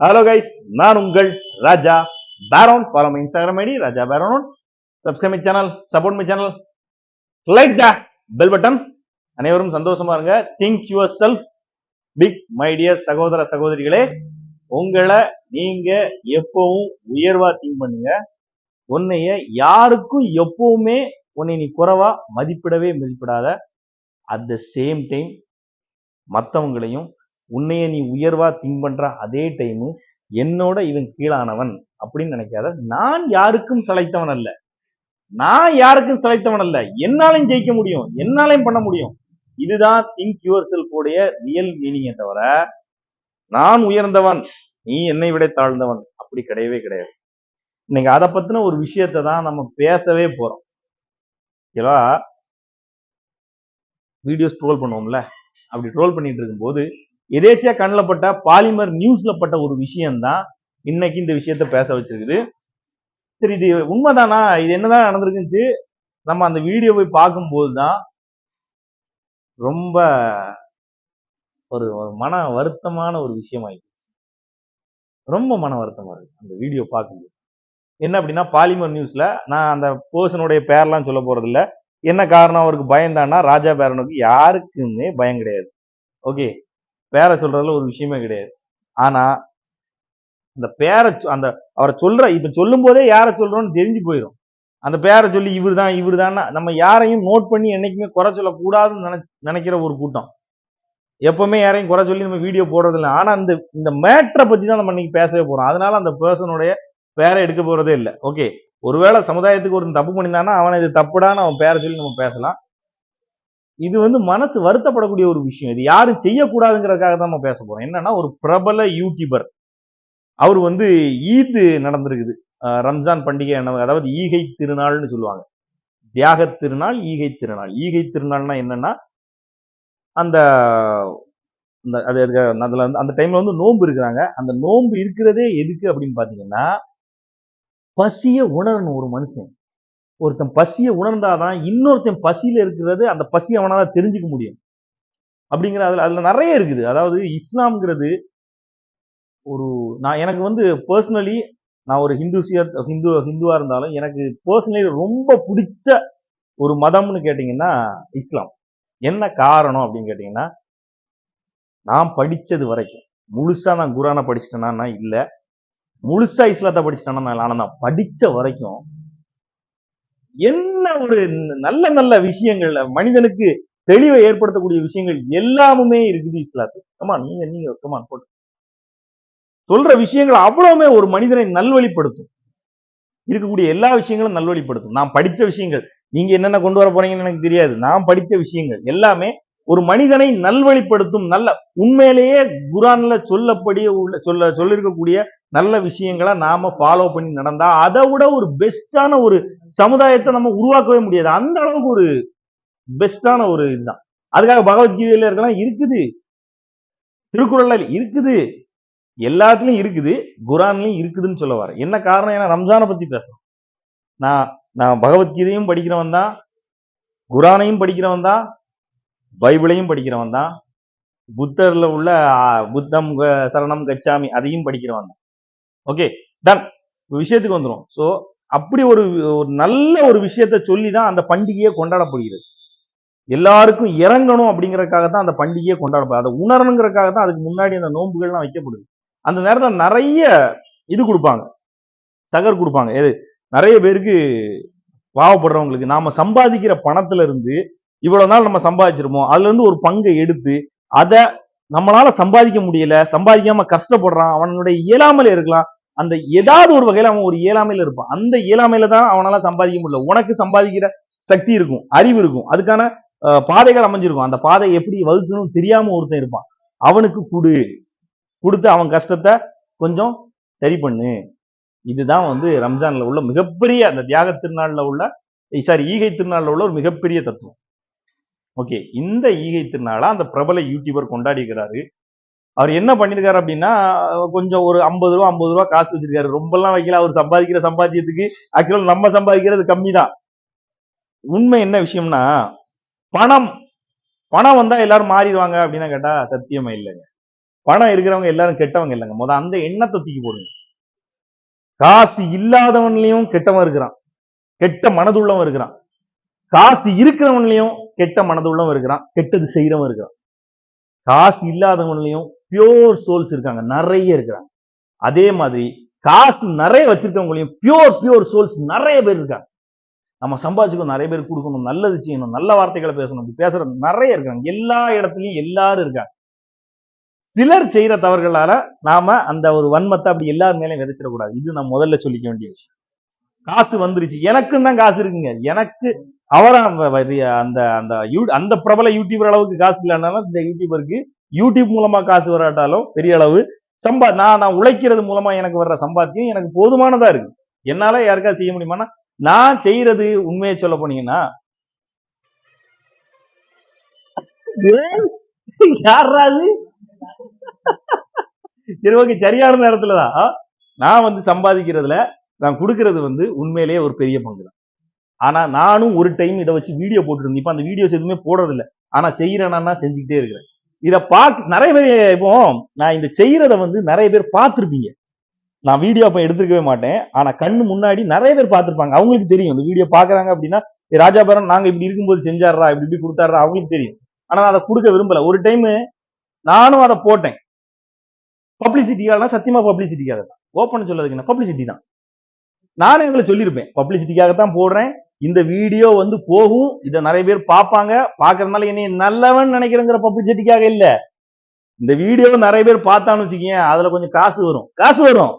Hello guys நான் உங்கள் Raja பேரோன் follow my Instagram ID Raja பேரோன் subscribe my channel support my channel like the bell button அனைவரும் சந்தோஷமா இருங்க. Think yourself big my dear சகோதர சகோதரிகளே உங்களை நீங்க எப்பவும் உயர்வா திங்க் பண்ணுங்க. உன்னைய யாருக்கும் எப்பவுமே உன்னை நீ குறைவா மதிப்பிடவே மதிப்பிடாத. அட் த சேம் டைம் மற்றவங்களையும் உன்னைய நீ உயர்வா திங்க் பண்ற அதே டைமு என்னோட இவன் கீழானவன் அப்படின்னு நினைக்காத. நான் யாருக்கும் சளைத்தவன் அல்ல. நான் யாருக்கும் சளைத்தவன் அல்ல. என்னாலையும் ஜெயிக்க முடியும். என்னாலையும் பண்ண முடியும். இதுதான் திங்க் யுவர் செல்ஃபோடைய ரியல் மீனிங்கை தவிர நான் உயர்ந்தவன் நீ என்னை விட தாழ்ந்தவன் அப்படி கிடையவே கிடையாது. இன்னைக்கு அதை பத்தின ஒரு விஷயத்தை தான் நம்ம பேசவே போறோம். ஓகேவா வீடியோஸ் ட்ரோல் பண்ணுவோம்ல. அப்படி ட்ரோல் பண்ணிட்டு இருக்கும்போது எதேச்சியா கண்ணில் பட்ட பாலிமர் நியூஸ்ல பட்ட ஒரு விஷயம்தான் இன்னைக்கு இந்த விஷயத்த பேச வச்சிருக்குது. சரி இது உண்மைதானா? இது என்னதான் நடந்திருக்குச்சு நம்ம அந்த வீடியோ போய் பார்க்கும்போது தான் ரொம்ப ஒரு மன வருத்தமான ஒரு விஷயமாயிடுச்சு. ரொம்ப மன வருத்தமா இருக்கு அந்த வீடியோ பார்க்கும்போது. என்ன அப்படின்னா பாலிமர் நியூஸ்ல நான் அந்த பர்சனுடைய பேர்லாம் சொல்ல போறது இல்லை என்ன காரணம்? அவருக்கு பயந்தான்னா ராஜா பேரனுக்கு யாருக்குமே பயம் கிடையாது. ஓகே? பேரை சொல்றதுல ஒரு விஷயமே கிடையாது. ஆனா அந்த பேரை சொ- அந்த அவரை சொல்ற இப்ப சொல்லும் போதே யாரை சொல்றோம்னு தெரிஞ்சு போயிடும் அந்த பேரை சொல்லி இவர் தான் இவர் நம்ம யாரையும் நோட் பண்ணி என்னைக்குமே குறை சொல்லக்கூடாதுன்னு நினை நினைக்கிற ஒரு கூட்டம். எப்பவுமே யாரையும் குறை சொல்லி நம்ம வீடியோ போடுறது இல்லை ஆனா இந்த இந்த மேட்ரை பத்தி தான் நம்ம இன்னைக்கு பேசவே போறோம். அதனால அந்த பர்சனுடைய பேரை எடுக்க போறதே இல்லை. ஓகே. ஒருவேளை சமுதாயத்துக்கு ஒரு தப்பு பண்ணியிருந்தானா அவனை இது தப்புடான்னு அவன் பேரை சொல்லி நம்ம பேசலாம். இது வந்து மனசு வருத்தப்படக்கூடிய ஒரு விஷயம். இது யாரும் செய்யக்கூடாதுங்கிறதுக்காக தான் நம்ம பேச போறோம். என்னன்னா ஒரு பிரபல யூடியூபர் அவர் வந்து ஈத் நடந்திருக்குது. ரம்ஜான் பண்டிகை என்ன- அதாவது ஈகை திருநாள்னு சொல்லுவாங்க. தியாக திருநாள் ஈகை திருநாள். ஈகை திருநாள்னா என்னன்னா அந்த அந்த அது அதில் அதுல வந்து அந்த டைம்ல வந்து நோன்பு இருக்கிறாங்க. அந்த நோன்பு இருக்கிறதே எதுக்கு அப்படின்னு பாத்தீங்கன்னா பசிய உணரணும் ஒரு மனுஷன். ஒருத்தன் பசியை உணர்ந்தாதான் இன்னொருத்தன் பசியில இருக்கிறது அந்த பசி அவனால் தெரிஞ்சுக்க முடியும். அப்படிங்கிற அதுல அதுல நிறைய இருக்குது. அதாவது இஸ்லாம்ங்கிறது ஒரு நான் எனக்கு வந்து பர்சனலி நான் ஒரு ஹிந்துசிய ஹிந்து ஹிந்துவா இருந்தாலும் எனக்கு பர்சனலி ரொம்ப பிடிச்ச ஒரு மதம்னு கேட்டிங்கன்னா இஸ்லாம். என்ன காரணம் அப்படின்னு கேட்டிங்கன்னா நான் படிச்சது வரைக்கும் முழுசா நான் குரானை படிச்சிட்டேனா இல்ல. முழுசா இஸ்லாத்தை படிச்சிட்டேன்னா இல்லை. ஆனால் நான் படிச்ச வரைக்கும் என்ன ஒரு நல்ல நல்ல விஷயங்கள் மனிதனுக்கு தெளிவை ஏற்படுத்தக்கூடிய விஷயங்கள் எல்லாமுமே இருக்குது இஸ்லாத்து நீங்க நீங்க கமான் போட்டு சொல்ற விஷயங்கள் அவ்வளவுமே ஒரு மனிதனை நல்வழிப்படுத்தும். இருக்கக்கூடிய எல்லா விஷயங்களும் நல்வழிப்படுத்தும். நான் படிச்ச விஷயங்கள் நீங்க என்னென்ன கொண்டு வர போறீங்கன்னு எனக்கு தெரியாது. நான் படிச்ச விஷயங்கள் எல்லாமே ஒரு மனிதனை நல்வழிப்படுத்தும் நல்ல உண்மையிலேயே குரான்ல சொல்லப்படிய உள்ள சொல்ல சொல்லிருக்கக்கூடிய நல்ல விஷயங்களை நாம ஃபாலோ பண்ணி நடந்தா அதை விட ஒரு பெஸ்டான ஒரு சமுதாயத்தை நம்ம உருவாக்கவே முடியாது. அந்த அளவுக்கு ஒரு பெஸ்டான ஒரு இதுதான். அதுக்காக பகவத்கீதையில இருக்கலாம் இருக்குது. திருக்குறள்ல இருக்குது. எல்லாத்துலயும் இருக்குது. குரான்லயும் இருக்குதுன்னு சொல்ல வரேன் என்ன காரணம்? ஏன்னா ரம்ஜானை பத்தி பேசுறோம். நான் நான் பகவத்கீதையும் படிக்கிறவன் தான். குரானையும் படிக்கிறவன் தான். பைபிளையும் படிக்கிறவன் தான். புத்தர்ல உள்ள புத்தம் க- சரணம் கச்சாமி அதையும் படிக்கிறவன் தான். ஓகே டன் விஷயத்துக்கு வந்துடும் ஸோ அப்படி ஒரு ஒரு நல்ல ஒரு விஷயத்த சொல்லி தான் அந்த பண்டிகையை கொண்டாடப்படுகிறது. எல்லாருக்கும் இறங்கணும் அப்படிங்கறதுக்காக தான் அந்த பண்டிகையை கொண்டாடப்படுது. அதை உணரணுங்கிறதுக்காக தான் அதுக்கு முன்னாடி அந்த நோன்புகள்லாம் வைக்கப்படுது. அந்த நேரத்தில் நிறைய இது கொடுப்பாங்க. தகர் கொடுப்பாங்க. எது? நிறைய பேருக்கு பாவப்படுறவங்களுக்கு நாம சம்பாதிக்கிற பணத்துல இருந்து இவ்வளவு நாள் நம்ம சம்பாதிச்சிருப்போம். அதுல இருந்து ஒரு பங்கை எடுத்து அதை நம்மளால சம்பாதிக்க முடியல சம்பாதிக்காம கஷ்டப்படுறான் அவனுடைய இயலாமலே இருக்கலாம் அந்த ஏதாவது ஒரு வகையில அவன் ஒரு இயலாமையில இருப்பான். அந்த இயலாமையில தான் அவனால சம்பாதிக்க முடியல. உனக்கு சம்பாதிக்கிற சக்தி இருக்கும் அறிவு இருக்கும். அதுக்கான பாதைகள் அமைஞ்சிருக்கும். அந்த பாதை எப்படி வகுக்கணும் தெரியாம ஒருத்தன் இருப்பான். அவனுக்கு கொடு. கொடுத்து அவன் கஷ்டத்தை கொஞ்சம் சரி பண்ணு. இதுதான் வந்து ரம்ஜான்ல உள்ள மிகப்பெரிய அந்த தியாக திருநாள்ல உள்ள சாரி ஈகை திருநாள்ல உள்ள ஒரு மிகப்பெரிய தத்துவம். ஓகே இந்த ஈகை திருநாளா அந்த பிரபல யூடியூபர் கொண்டாடி இருக்கிறாரு அவர் என்ன பண்ணிருக்காரு அப்படின்னா கொஞ்சம் ஒரு ஐம்பது ரூபா ஐம்பது ரூபா காசு வச்சிருக்காரு. ரொம்பலாம் வைக்கல. அவர் சம்பாதிக்கிற சம்பாத்தியத்துக்கு ஆக்சுவலா நம்ம சம்பாதிக்கிறது கம்மி தான் உண்மை என்ன விஷயம்னா பணம் பணம் வந்தா எல்லாரும் மாறிடுவாங்க அப்படின்னு கேட்டா சத்தியமா இல்லைங்க. பணம் இருக்கிறவங்க எல்லாரும் கெட்டவங்க இல்லைங்க. முத அந்த எண்ணத்தை தூக்கி போடுங்க. காசு இல்லாதவன்லயும் கெட்டவன் இருக்கிறான். கெட்ட மனதுள்ளவன் இருக்கிறான். காசு இருக்கிறவன்லயும் கெட்ட மனதுள்ளவன் இருக்கிறான். கெட்டது செய்யறவன் இருக்கிறான். காசு இல்லாதவன்லயும் பியோர் சோல்ஸ் இருக்காங்க. நிறைய இருக்கிறாங்க. அதே மாதிரி காசு நிறைய வச்சிருக்கவங்களையும் பியோர் பியோர் சோல்ஸ் நிறைய பேர் இருக்காங்க. நம்ம சம்பாதிச்சுக்கணும் நிறைய பேர் கொடுக்கணும் நல்லது செய்யணும் நல்ல வார்த்தைகளை பேசணும் இப்படி பேசுற நிறைய இருக்காங்க எல்லா இடத்துலயும் எல்லாரும் இருக்காங்க. சிலர் செய்யற தவறுகளால நாம அந்த ஒரு வன்மத்தை அப்படி எல்லார் மேலேயும் விதைச்சிடக்கூடாது. இது நான் முதல்ல சொல்லிக்க வேண்டிய விஷயம். காசு வந்துருச்சு. எனக்கும் தான் காசு இருக்குங்க. எனக்கு அவரா அந்த அந்த யூ- அந்த பிரபல யூடியூபர் அளவுக்கு காசு இல்லைனாலும் இந்த யூடியூபருக்கு யூடியூப் மூலமா காசு வராட்டாலும் பெரிய அளவு சம்பா நான் நான் உழைக்கிறது மூலமா எனக்கு வர்ற சம்பாத்தியம் எனக்கு போதுமானதா இருக்கு. என்னால யாருக்காவது செய்ய முடியுமானா நான் செய்யறது உண்மையை சொல்ல போனீங்கன்னா யாராது சரி ஓகே சரியான நேரத்துல தான் நான் வந்து சம்பாதிக்கிறதுல நான் கொடுக்கறது வந்து உண்மையிலேயே ஒரு பெரிய பங்கு தான் ஆனா நானும் ஒரு டைம் இதை வச்சு வீடியோ போட்டுருந்தேன் இப்ப அந்த வீடியோஸ் எதுவுமே போடுறது இல்ல ஆனா செய்யறேன்னா செஞ்சுக்கிட்டே இருக்கிறேன். இதை பார்த்து நிறைய பேர் இப்போ நான் இந்த செய்யறத வந்து நிறைய பேர் பார்த்துருப்பீங்க நான் வீடியோ அப்போ எடுத்துருக்கவே மாட்டேன். ஆனா கண்ணு முன்னாடி நிறைய பேர் பார்த்திருப்பாங்க அவங்களுக்கு தெரியும். இந்த வீடியோ பாக்குறாங்க அப்படின்னா ராஜாபுரம் நாங்க இப்படி இருக்கும்போது செஞ்சாடுறா இப்படி இப்படி கொடுத்தாடுறா அவங்களுக்கு தெரியும். ஆனா நான் அதை கொடுக்க விரும்பல. ஒரு டைம் நானும் அதை போட்டேன். பப்ளிசிட்டிக்காக சத்தியமா பப்ளிசிட்டிக்காக தான் ஓப்பன் சொல்லதுக்கு என்ன? பப்ளிசிட்டி தான். நானும் எங்களை சொல்லியிருப்பேன். பப்ளிசிட்டிக்காக தான் போடுறேன். இந்த வீடியோ வந்து போகும். இதை நிறைய பேர் பார்ப்பாங்க. பார்க்கறதுனால என்னை நல்லவன் நினைக்கிறேங்கிற பப்ளிசிட்டிக்காக இல்லை. இந்த வீடியோ நிறைய பேர் பார்த்தான்னு வச்சுக்கோங்க அதுல கொஞ்சம் காசு வரும். காசு வரும்.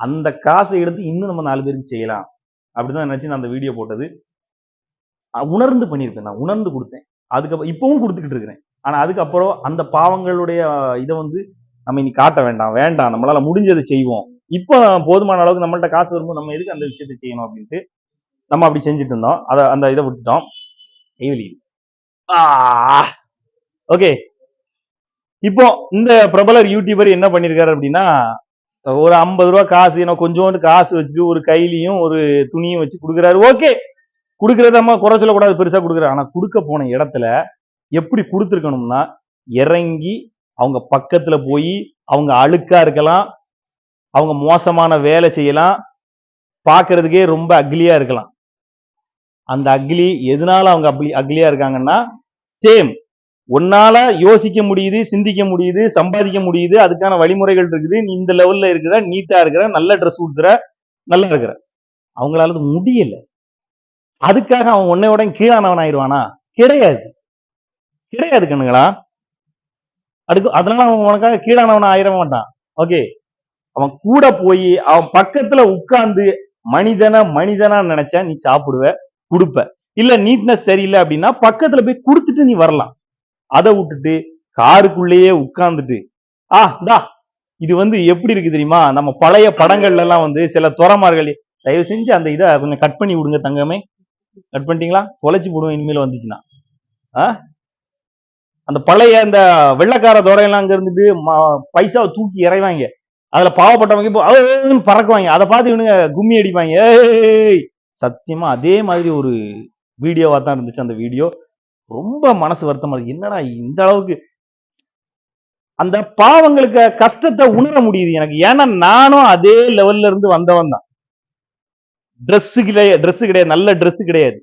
அந்த காசை எடுத்து இன்னும் நம்ம நாலு பேருக்கு செய்யலாம். அப்படிதான் நினைச்சு நான் அந்த வீடியோ போட்டது. உணர்ந்து பண்ணியிருப்பேன். நான் உணர்ந்து கொடுத்தேன். அதுக்கப்புறம் இப்பவும் கொடுத்துக்கிட்டு இருக்கிறேன். ஆனா அதுக்கப்புறம் அந்த பாவங்களுடைய இதை வந்து நம்ம இனி காட்ட வேண்டாம் வேண்டாம். நம்மளால முடிஞ்சதை செய்வோம். இப்போ போதுமான அளவுக்கு நம்மள்ட்ட காசு வரும்போது நம்ம எதுக்கு அந்த விஷயத்தை செய்யணும் அப்படின்ட்டு நம்ம அப்படி செஞ்சுட்டு இருந்தோம் அதை அந்த இதை விட்டுட்டோம். கைவெளி ஓகே. இப்போ இந்த பிரபலர் யூடியூபர் என்ன பண்ணிருக்காரு அப்படின்னா ஒரு ஐம்பது ரூபா காசு ஏன்னா கொஞ்சோண்டு காசு வச்சுட்டு ஒரு கையிலையும் ஒரு துணியும் வச்சு கொடுக்குறாரு. ஓகே. கொடுக்கறத நம்ம குறை சொல்லக்கூடாது பெருசா கொடுக்குறாரு. ஆனா கொடுக்க போன இடத்துல எப்படி கொடுத்துருக்கணும்னா இறங்கி அவங்க பக்கத்துல போய் அவங்க அழுக்கா இருக்கலாம் அவங்க மோசமான வேலை செய்யலாம். பார்க்கறதுக்கே ரொம்ப அக்லியா இருக்கலாம். அந்த அக்லி எதனால அவங்க அப்படி அக்லியா இருக்காங்கன்னா சேம் உன்னால யோசிக்க முடியுது சிந்திக்க முடியுது சம்பாதிக்க முடியுது அதுக்கான வழிமுறைகள் இருக்குது. நீ இந்த லெவல்ல இருக்கிற நீட்டா இருக்கிற நல்ல ட்ரெஸ் உடுத்துற நல்லா இருக்கிற. அவங்களால அது முடியல. அதுக்காக அவன் உன்னையோட கீழானவன் ஆயிடுவானா? கிடையாது. கிடையாது கண்ணுங்களா? அதுக்கு அதனால அவன் உனக்காக கீழானவன் ஆயிட மாட்டான். ஓகே அவன் கூட போய் அவன் பக்கத்துல உட்கார்ந்து மனிதனா மனிதனா நினைச்சா நீ சாப்பிடுவ கொடுப்ப. இல்ல நீட்னஸ் சரியில்லை அப்படின்னா பக்கத்துல போய் கொடுத்துட்டு நீ வரலாம். அதை விட்டுட்டு காருக்குள்ளேயே உட்கார்ந்துட்டு ஆ தா இது வந்து எப்படி இருக்கு தெரியுமா? நம்ம பழைய படங்கள்ல எல்லாம் வந்து சில துறமார்கள் தயவு செஞ்சு அந்த இதை கொஞ்சம் கட் பண்ணி விடுங்க தங்கமே. கட் பண்ணிட்டீங்களா? தொலைச்சு போடுவோம் இனிமேல் வந்துச்சுன்னா. ஆ? அந்த பழைய அந்த வெள்ளக்கார துறையெல்லாம் அங்க இருந்துட்டு பைசாவை தூக்கி இறைவாங்க. அதுல பாவப்பட்டவங்க இப்போ பறக்குவாங்க. அதை பார்த்து இவனுங்க கும்மி அடிப்பாங்க. ஏய்! சத்தியமா அதே மாதிரி ஒரு வீடியோவா தான் இருந்துச்சு அந்த வீடியோ. ரொம்ப மனசு வருத்தமா இருக்கு. என்னடா இந்த அளவுக்கு? அந்த பாவங்களுக்கு கஷ்டத்தை உணர முடியுது எனக்கு. ஏன்னா நானும் அதே லெவல்ல இருந்து வந்தவன் தான். ட்ரெஸ்ஸு கிடையாது ட்ரெஸ் கிடையாது. நல்ல Dress கிடையாது.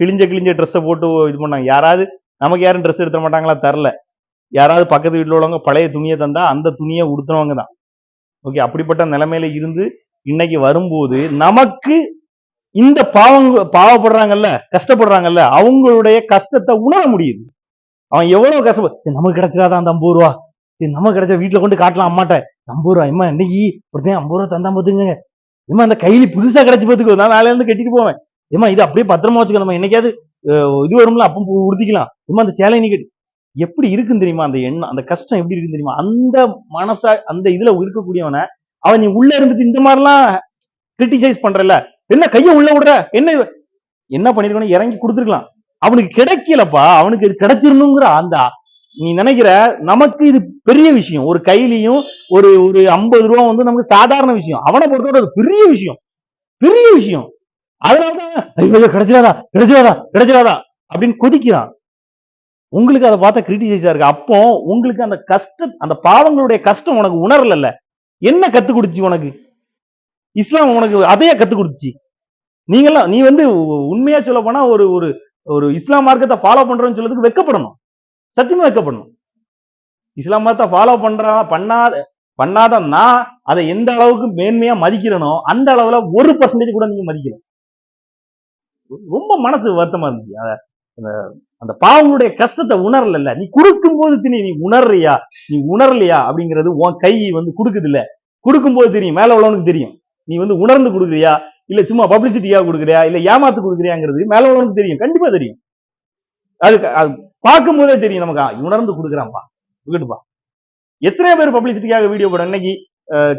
கிழிஞ்ச கிழிஞ்ச ட்ரெஸ்ஸை போட்டு இது பண்ணாங்க. யாராவது நமக்கு யாரும் ட்ரெஸ் எடுத்த மாட்டாங்களா? தரல யாராவது பக்கத்து வீட்டுல உள்ளவங்க பழைய துணியை தந்தா அந்த துணியை உடுத்துனவங்க தான். ஓகே அப்படிப்பட்ட நிலைமையில இருந்து இன்னைக்கு வரும்போது நமக்கு இந்த பாவங்க பாவப்படுறாங்கல்ல கஷ்டப்படுறாங்கல்ல அவங்களுடைய கஷ்டத்தை உணர முடியுது. அவன் எவ்வளவு கஷ்டப்படு நமக்கு கிடைச்சிடாதான் அந்த ஐம்பது ரூபா? இது நமக்கு கிடைச்சா வீட்டுல கொண்டு காட்டலாம் அம்மாட்ட. ஐம்பது ரூபா இம்மா இன்னைக்கு ஒருத்தன் ஐம்பது ரூபா தந்தா பாத்துங்க இம்மா அந்த கையில புதுசா கிடைச்சி பாத்துக்கோ நான் நாளையில இருந்து கட்டிட்டு போவேன். ஏமா இது அப்படியே பத்திரமா வச்சுக்கணும் நம்ம என்னைக்காவது இது வரும்ல அப்போ பு- உடுத்திக்கலாம் அந்த சேலை நீ கட்டி எப்படி இருக்குன்னு தெரியுமா? அந்த எண்ணம் அந்த கஷ்டம் எப்படி இருக்குன்னு தெரியுமா? அந்த மனசா அந்த இதுல இருக்கக்கூடியவனை அவன் நீ உள்ள இருந்துட்டு இந்த மாதிரிலாம் கிரிட்டிசைஸ் பண்றல என்ன கைய உள்ள விடுற? என்ன என்ன பண்ணிருக்கணும்? இறங்கி கொடுத்துருக்கலாம். அவனுக்கு கிடைக்கலப்பா. அவனுக்கு இது கிடைச்சிருந்துங்கிற அந்த நீ நினைக்கிற நமக்கு இது பெரிய விஷயம். ஒரு கையிலையும் ஒரு ஒரு ஐம்பது ரூபா வந்து நமக்கு சாதாரண விஷயம். அவனை பொறுத்தவரை அது பெரிய விஷயம். பெரிய விஷயம். அதனாலதான் ஐயோ கிடைச்சிடாதா கிடைச்சிடாதா கிடைச்சிடாதா அப்படின்னு கொதிக்கிறான். உங்களுக்கு அதை பார்த்தா கிரிட்டிசைஸா இருக்கு. அப்போ உங்களுக்கு அந்த கஷ்ட அந்த பாவங்களுடைய கஷ்டம் உனக்கு உணரல என்ன கத்து கொடுச்சு உனக்கு? இஸ்லாம் உனக்கு அதையே கத்து கொடுத்துச்சு நீங்களாம் நீ வந்து உண்மையா சொல்ல போனா ஒரு ஒரு ஒரு இஸ்லாம் மார்க்கத்தை ஃபாலோ பண்றோம்னு சொல்றதுக்கு வெக்கப்படணும். சத்தியமா வெக்கப்படணும். இஸ்லாம் மதத்தை ஃபாலோ பண்றா பண்ணாத பண்ணாத நான் அதை எந்த அளவுக்கு மேன்மையா மதிக்கிறனோ அந்த அளவுல ஒரு பர்சன்டேஜ் கூட நீங்க மதிக்கல. ரொம்ப மனசு வருத்தமா இருந்துச்சு. அத- அந்த அந்த பாவங்களுடைய கஷ்டத்தை உணரல நீ கொடுக்கும் போது தெரியும் நீ உணர்றியா? நீ உணரலையா? அப்படிங்கிறது உன் கை வந்து கொடுக்குது இல்ல கொடுக்கும் போது தெரியும் மேல உள்ளவனுக்கு தெரியும். நீ வந்து உணர்ந்து கொடுக்குறியா? இல்ல சும்மா பப்ளிசிட்டியா கொடுக்குறியா? இல்ல ஏமாத்து கொடுக்குறியாங்கிறது மேல உள்ளவனுக்கு தெரியும். கண்டிப்பா தெரியும். அது அது பார்க்கும் போதே தெரியும் நமக்கு உணர்ந்து கொடுக்குறான்ப்பா விட்டுப்பா எத்தனை பேர் பப்ளிசிட்டிக்காக வீடியோ போட இன்னைக்கு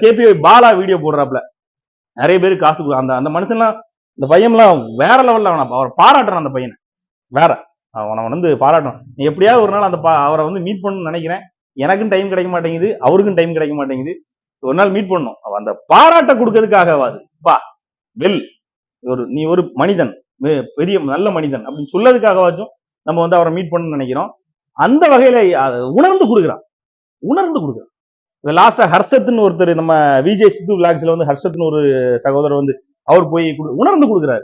கேபிஐ பாலா வீடியோ போடுறாப்ல நிறைய பேர் காசு கொடு- அந்த அந்த மனுஷன்லாம் இந்த பையன்லாம் வேற லெவல்ல அவனை அவர் பாராட்டுறான் அந்த பையனை. வேற. அவனை வந்து பாராட்டணும். நீ எப்படியாவது ஒரு நாள் அந்த பா- அவரை வந்து மீட் பண்ணணும்னு நினைக்கிறேன். எனக்கும் டைம் கிடைக்க மாட்டேங்குது அவருக்கும் டைம் கிடைக்க மாட்டேங்குது. ஒரு நாள் மீட் பண்ணணும். அவன் அந்த பாராட்ட கொடுக்கறதுக்காகவாது. பா வெல். ஒரு நீ ஒரு மனிதன். பெரிய நல்ல மனிதன் அப்படின்னு சொல்லதுக்காகவாச்சும் நம்ம வந்து அவரை மீட் பண்ணணும்னு நினைக்கிறோம். அந்த வகையில உணர்ந்து கொடுக்குறான். உணர்ந்து கொடுக்குறான். இந்த லாஸ்டா ஹர்ஷத்னு ஒருத்தர் நம்ம விஜய் சித்து விளாக்ஸ்ல வந்து ஹர்ஷத்னு ஒரு சகோதரர் வந்து அவர் போய் குடு- உணர்ந்து கொடுக்குறாரு.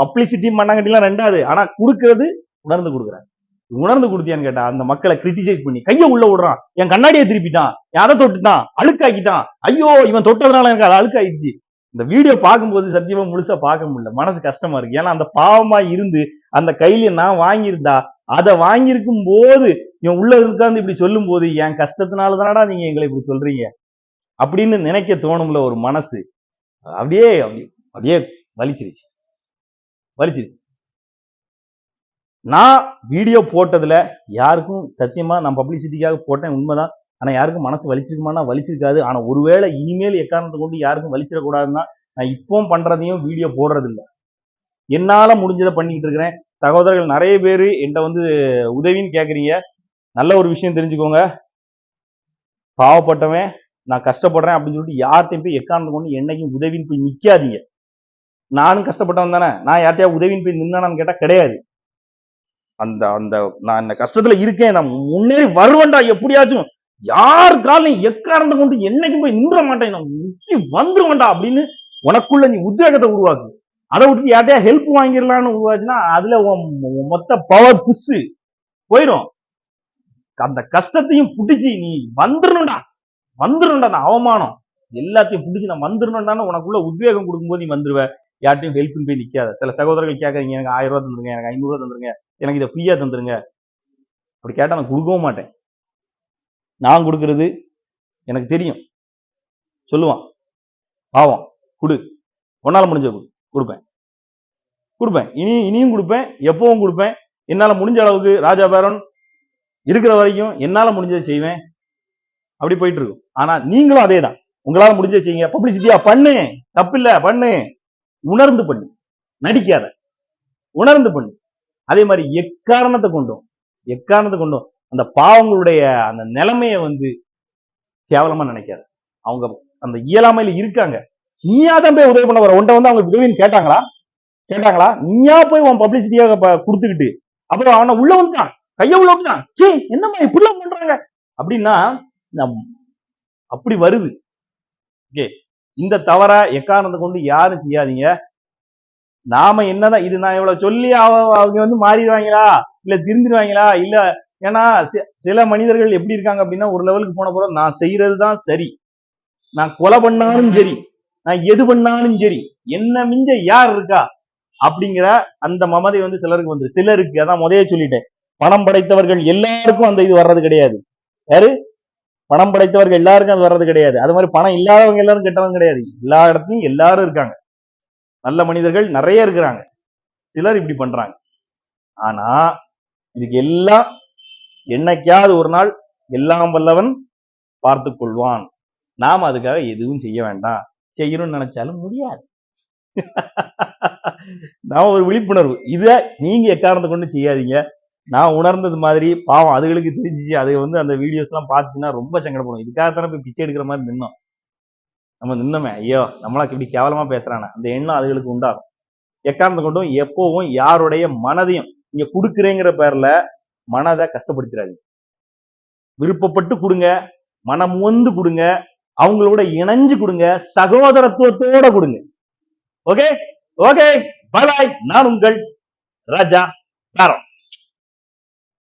பப்ளிசிட்டி மண்ணாங்கட்டிலாம் ரெண்டாவது ஆனா கொடுக்கறது உணர்ந்து கொடுக்குறாரு உணர்ந்து கொடுத்தியான்னு கேட்டா அந்த மக்களை கிரிட்டிசைஸ் பண்ணி கையை உள்ள விடுறான். என் கண்ணாடியை திருப்பிட்டான். யாரை தொட்டுட்டான். அழுக்காக்கிட்டான். ஐயோ இவன் தொட்டதுனால எனக்கு அது அழுக்காயிடுச்சு. இந்த வீடியோ பார்க்கும்போது சத்தியமா முழுசா பார்க்க முடியல. மனசு கஷ்டமா இருக்கு. ஏன்னா அந்த பாவமா இருந்து அந்த கையில நான் வாங்கியிருந்தா அதை வாங்கியிருக்கும் போது இவன் உள்ள உட்கார்ந்து இப்படி சொல்லும் போது என் கஷ்டத்தினால தானடா நீங்க எங்களை இப்படி சொல்றீங்க? அப்படின்னு நினைக்க தோணும்ல ஒரு மனசு. அப்படியே அப்படியே அப்படியே வலிச்சிருச்சு. வலிச்சிருச்சு. நான் வீடியோ போட்டதுல யாருக்கும் சத்தியமா நான் பப்ளிசிட்டிக்காக போட்டேன் உண்மைதான். ஆனா யாருக்கும் மனசு வலிச்சிருக்குமானா? வலிச்சிருக்காது. ஆனா ஒருவேளை இனிமேல் எக்காரணத்தை கொண்டு யாருக்கும் வலிச்சிடக்கூடாதுன்னா நான் இப்போவும் பண்றதையும் வீடியோ போடுறது இல்ல என்னால முடிஞ்சதை பண்ணிக்கிட்டு இருக்கிறேன். சகோதரர்கள் நிறைய பேர் என்கிட்ட வந்து உதவின்னு கேட்குறீங்க நல்ல ஒரு விஷயம் தெரிஞ்சுக்கோங்க. பாவப்பட்டவன் நான் கஷ்டப்படுறேன் அப்படின்னு சொல்லிட்டு யார்கிட்டையும் போய் எக்காரணத்தை கொண்டு என்னைக்கும் உதவின்னு போய் நிக்காதீங்க. நானும் கஷ்டப்பட்டவன் தானே? நான் யார்ட்டையா உதவின்னு போய் நின்னானான்னு கேட்டா கிடையாது. அந்த அந்த நான் இந்த கஷ்டத்துல இருக்கேன். நான் முன்னேறி வருவேன்டா எப்படியாச்சும். யார் காலையும் எக்காரந்த கொண்டு என்னைக்கும் போய் நின்ற மாட்டேன். நான் முக்கி வந்துருவேன்டா அப்படின்னு உனக்குள்ள நீ உத்வேகத்தை உருவாக்கு. அதை விட்டு யார்ட்டையா ஹெல்ப் வாங்கிடலாம்னு உருவாச்சுன்னா அதுல உன் மொத்த பவர் புஷ் போயிடும். அந்த கஷ்டத்தையும் புடிச்சு நீ வந்துடணும்டா. வந்துடணும்டா அந்த அவமானம். எல்லாத்தையும் பிடிச்சி நான் வந்துடணும்டான்னு உனக்குள்ள உத்வேகம் கொடுக்கும்போது நீ வந்துருவ. யார்ட்டையும் ஹெல்ப்னு போய் நிற்காத சில சகோதரர்கள் கேட்கறீங்க எனக்கு ஆயிரம் ரூபா தந்துருங்க எனக்கு ஐநூறு தந்துருங்க எனக்கு இதை ஃப்ரீயாக தந்துருங்க. அப்படி கேட்டால் நான் கொடுக்கவும் மாட்டேன். நான் கொடுக்கறது எனக்கு தெரியும். சொல்லுவான். பாவம். கொடு. உன்னால் முடிஞ்ச கொடுப்பேன். கொடுப்பேன். இனி இனியும் கொடுப்பேன். எப்பவும் கொடுப்பேன். என்னால் முடிஞ்ச அளவுக்கு ராஜா பேரன் இருக்கிற வரைக்கும் என்னால் முடிஞ்சதை செய்வேன். அப்படி போயிட்டு இருக்கும். ஆனால் நீங்களும் அதே தான் உங்களால் முடிஞ்சதை செய்யுங்க. பப்ளிசிட்டியா பண்ணு. தப்பில்லை. பண்ணு. உணர்ந்து பண்ணு. நடிக்காத. உணர்ந்து பண்ணு. அதே மாதிரி எக்காரணத்தை கொண்டும். எக்காரணத்தை கொண்டும். அந்த பாவங்களுடைய அந்த நிலைமைய வந்து கேவலமா நினைக்காத. அவங்க அந்த இயலாமையில இருக்காங்க. நீயா தான் போய் உதவி பண்ண வர உன்ட்ட வந்து அவங்க உதவின்னு கேட்டாங்களா? கேட்டாங்களா? நீயா போய் உன் பப்ளிசிட்டியாக கொடுத்துக்கிட்டு அப்புறம் அவனை உள்ள வந்துட்டான். கைய உள்ள வந்துட்டான். சே என்னம்மா இப்படிலாம் பண்றாங்க? அப்படின்னா நம் அப்படி வருது. ஓகே? இந்த தவற எக்காரணத்தை கொண்டு யாரும் செய்யாதீங்க. நாம என்னதான் இது நான் இவ்வளவு சொல்லி அவங்க வந்து மாறிடுவாங்களா? இல்ல திருந்திடுவாங்களா? இல்ல ஏன்னா சில மனிதர்கள் எப்படி இருக்காங்க அப்படின்னா ஒரு லெவலுக்கு போன போற நான் செய்யறது தான் சரி. நான் கொலை பண்ணாலும் சரி நான் எது பண்ணாலும் சரி என்ன மிஞ்ச யார் இருக்கா? அப்படிங்கிற அந்த மமதை வந்து சிலருக்கு வந்து சிலருக்கு அதான் முதைய சொல்லிட்டேன். பணம் படைத்தவர்கள் எல்லாருக்கும் அந்த இது வர்றது கிடையாது. யாரு? பணம் படைத்தவர்கள் எல்லாருக்கும் அது வர்றது கிடையாது. அது மாதிரி பணம் இல்லாதவங்க எல்லாரும் கெட்டவங்க கிடையாது. எல்லா இடத்துலையும் எல்லாரும் இருக்காங்க. நல்ல மனிதர்கள் நிறைய இருக்கிறாங்க. சிலர் இப்படி பண்றாங்க. ஆனா இதுக்கு எல்லாம் என்னைக்காவது ஒரு நாள் எல்லாம் வல்லவன் பார்த்து கொள்வான். நாம் அதுக்காக எதுவும் செய்ய வேண்டாம். செய்யணும்னு நினைச்சாலும் முடியாது. நான் ஒரு விழிப்புணர்வு. இதை நீங்க எக்காரணத்தை கொண்டு செய்யாதீங்க. நான் உணர்ந்தது மாதிரி பாவம் அதுகளுக்கு தெரிஞ்சிச்சு. அது வந்து அந்த வீடியோஸ் எல்லாம் பார்த்துச்சுன்னா ரொம்ப சங்கடப்படும் இதுக்காக தானே போய் பிச்சை எடுக்கிற மாதிரி நின்னோம். நம்ம நின்னோமே. ஐயோ நம்மளா இப்படி கேவலமா பேசுறானே. அந்த எண்ணம் அதுகளுக்கு உண்டாகும். எக்காரணத்தை கொண்டும் எப்பவும் யாருடைய மனதையும் நீங்க கொடுக்குறேங்கிற பேர்ல மனதை கஷ்டப்படுத்திடாதீங்க. விருப்பப்பட்டு கொடுங்க மனம் வந்து கொடுங்க அவங்களோட இணைஞ்சு கொடுங்க சகோதரத்துவத்தோட கொடுங்க. ஓகே ஓகே பாய் பாய் நான் உங்கள் ராஜா தாரம்